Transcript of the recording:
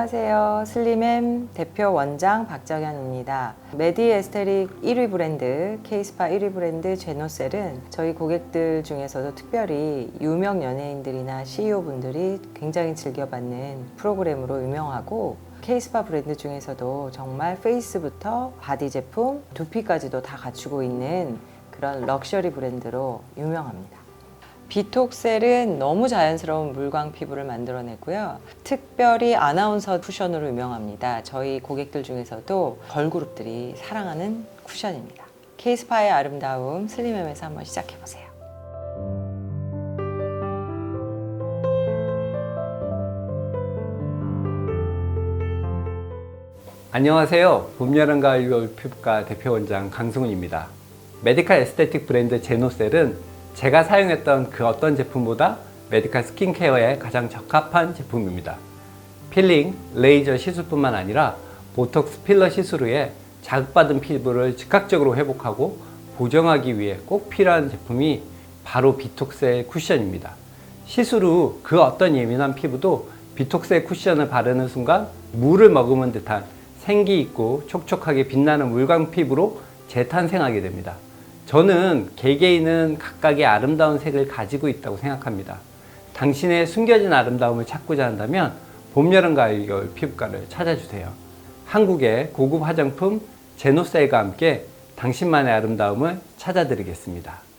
안녕하세요. 슬림엠 대표 원장 박정현입니다. 메디 에스테릭 1위 브랜드, 케이스파 1위 브랜드 제노셀은 저희 고객들 중에서도 특별히 유명 연예인들이나 CEO분들이 굉장히 즐겨받는 프로그램으로 유명하고 케이스파 브랜드 중에서도 정말 페이스부터 바디 제품, 두피까지도 다 갖추고 있는 그런 럭셔리 브랜드로 유명합니다. 비톡셀은 너무 자연스러운 물광 피부를 만들어내고요. 특별히 아나운서 쿠션으로 유명합니다. 저희 고객들 중에서도 걸그룹들이 사랑하는 쿠션입니다. 케이스파의 아름다움 슬림엠에서 한번 시작해보세요. 안녕하세요. 봄, 여름, 가을, 겨울 피부과 대표 원장 강승훈입니다. 메디칼 에스테틱 브랜드 제노셀은 제가 사용했던 그 어떤 제품보다 메디칼 스킨케어에 가장 적합한 제품입니다. 필링, 레이저 시술뿐만 아니라 보톡스 필러 시술 후에 자극받은 피부를 즉각적으로 회복하고 보정하기 위해 꼭 필요한 제품이 바로 비톡스의 쿠션입니다. 시술 후 그 어떤 예민한 피부도 비톡스의 쿠션을 바르는 순간 물을 머금은 듯한 생기 있고 촉촉하게 빛나는 물광 피부로 재탄생하게 됩니다. 저는 개개인은 각각의 아름다운 색을 가지고 있다고 생각합니다. 당신의 숨겨진 아름다움을 찾고자 한다면 봄, 여름, 가을, 겨울 피부과를 찾아주세요. 한국의 고급 화장품 제노셀과 함께 당신만의 아름다움을 찾아드리겠습니다.